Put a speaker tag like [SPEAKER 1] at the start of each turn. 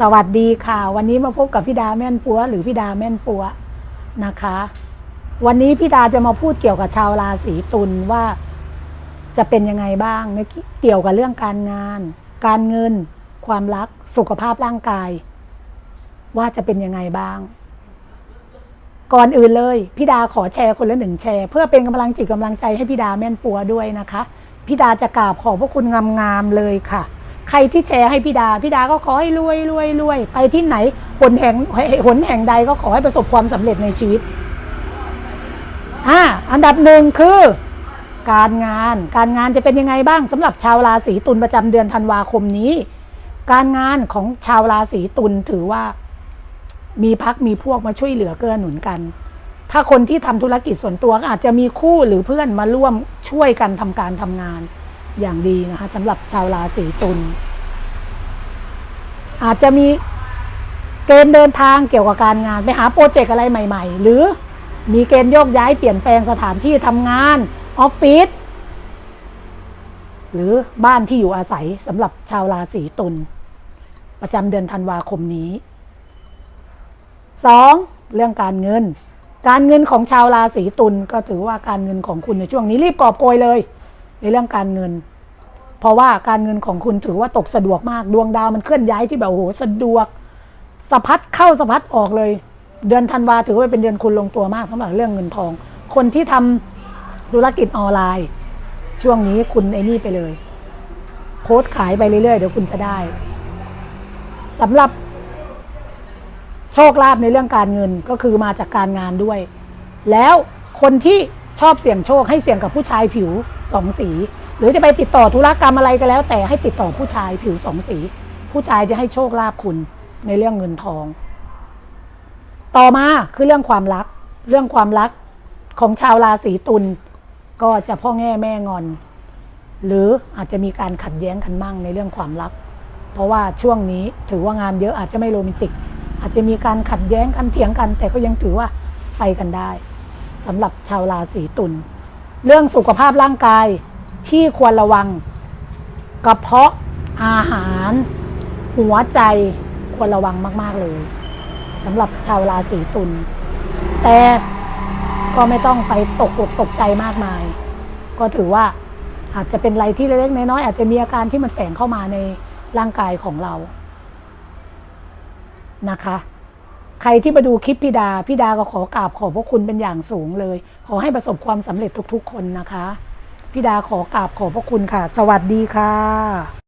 [SPEAKER 1] สวัสดีค่ะ วันนี้มาพบกับพี่ดาแม่นปัว หรือพี่ดาแม่นปัวนะคะ วันนี้พี่ดาจะมาพูดเกี่ยวกับชาวราศีตุลว่าจะเป็นยังไงบ้างในเกี่ยวกับเรื่องการงาน การเงิน ความรักสุขภาพร่างกาย ว่าจะเป็นยังไงบ้าง ก่อนอื่นเลยพี่ดาขอแชร์คนละหนึ่งแชร์ เพื่อเป็นกำลังจิตกำลังใจให้พี่ดาแม่นปัวด้วยนะคะพี่ดาจะกราบขอบพระคุณงามๆเลยค่ะ ใครที่แชร์ให้พี่ดาพี่ดาก็ขอให้รวยรวยรวยไปที่ไหนหนแห่งหนแห่งใดก็ขอให้ประสบความสำเร็จในชีวิตอ่าอันดับหนึ่งคือ การงาน การงานจะเป็นยังไงบ้างสำหรับชาวราศีตุลประจำเดือนธันวาคมนี้ การงานของชาวราศีตุลถือว่า มีพักมีพวกมาช่วยเหลือเกื้อหนุนกัน ถ้าคนที่ทำธุรกิจส่วนตัวก็อาจจะมีคู่หรือเพื่อนมาร่วมช่วยกันทำการทำงาน อย่างดีนะคะสำหรับชาวราศีตุลอาจจะมีเกณฑ์เดินทางเกี่ยวกับการงานไปหาโปรเจกต์อะไรใหม่ ๆ หรือมีเกณฑ์โยกย้ายเปลี่ยนแปลงสถานที่ทำงานออฟฟิศหรือบ้านที่อยู่อาศัยสำหรับชาวราศีตุลประจำเดือนธันวาคมนี้สองเรื่องการเงิน การเงินของชาวราศีตุลก็ถือว่าการเงินของคุณในช่วงนี้รีบกอบโกยเลย ในเรื่องการเงิน เพราะว่าการเงินของคุณถือว่าตกสะดวกมากดวงดาวมันเคลื่อนย้ายที่แบบโอ้โหสะดวกสะพัดเข้าสะพัดออกเลย เดือนธันวาถือว่าเป็นเดือนคุณลงตัวมากสำหรับเรื่องเงินทอง คนที่ทำธุรกิจออนไลน์ ช่วงนี้คุณไอ้นี่ไปเลย โพสขายไปเรื่อยๆเดี๋ยวคุณจะได้สำหรับโชคลาภในเรื่องการเงินก็คือมาจากการงานด้วย แล้วคนที่ชอบเสี่ยงโชคให้เสี่ยงกับผู้ชายผิวสองสี หรือจะไปติดต่อธุรกรรมอะไรก็แล้ว แต่ให้ติดต่อผู้ชายผิวสองสี ผู้ชายจะให้โชคลาภคุณในเรื่องเงินทอง ต่อมาคือเรื่องความรัก เรื่องความรักของชาวราศีตุลก็จะพ่อแง่แม่งอน หรืออาจจะมีการขัดแย้งกันมั่งในเรื่องความรัก เพราะว่าช่วงนี้ถือว่างานเยอะอาจจะไม่โรแมนติก อาจจะมีการขัดแย้งกันเถียงกัน แต่ก็ยังถือว่าไปกันได้สำหรับชาวราศีตุล เรื่องสุขภาพร่างกายที่ควรระวัง กระเพาะอาหาร หัวใจควรระวังมาก ๆ เลยสำหรับชาวราศีตุลแต่ก็ไม่ต้องไปตกอกตกใจมากมาย ก็ถือว่าอาจจะเป็นอะไรที่เล็กๆน้อยๆอาจจะมีอาการที่มันแฝงเข้ามาในร่างกายของเรานะคะ ใครที่มาดูคลิปพี่ดา พี่ดาก็ขอกราบขอบพระคุณเป็นอย่างสูงเลย ขอให้ประสบความสำเร็จทุกๆ คนนะคะ พี่ดาขอกราบขอบพระคุณค่ะ สวัสดีค่ะ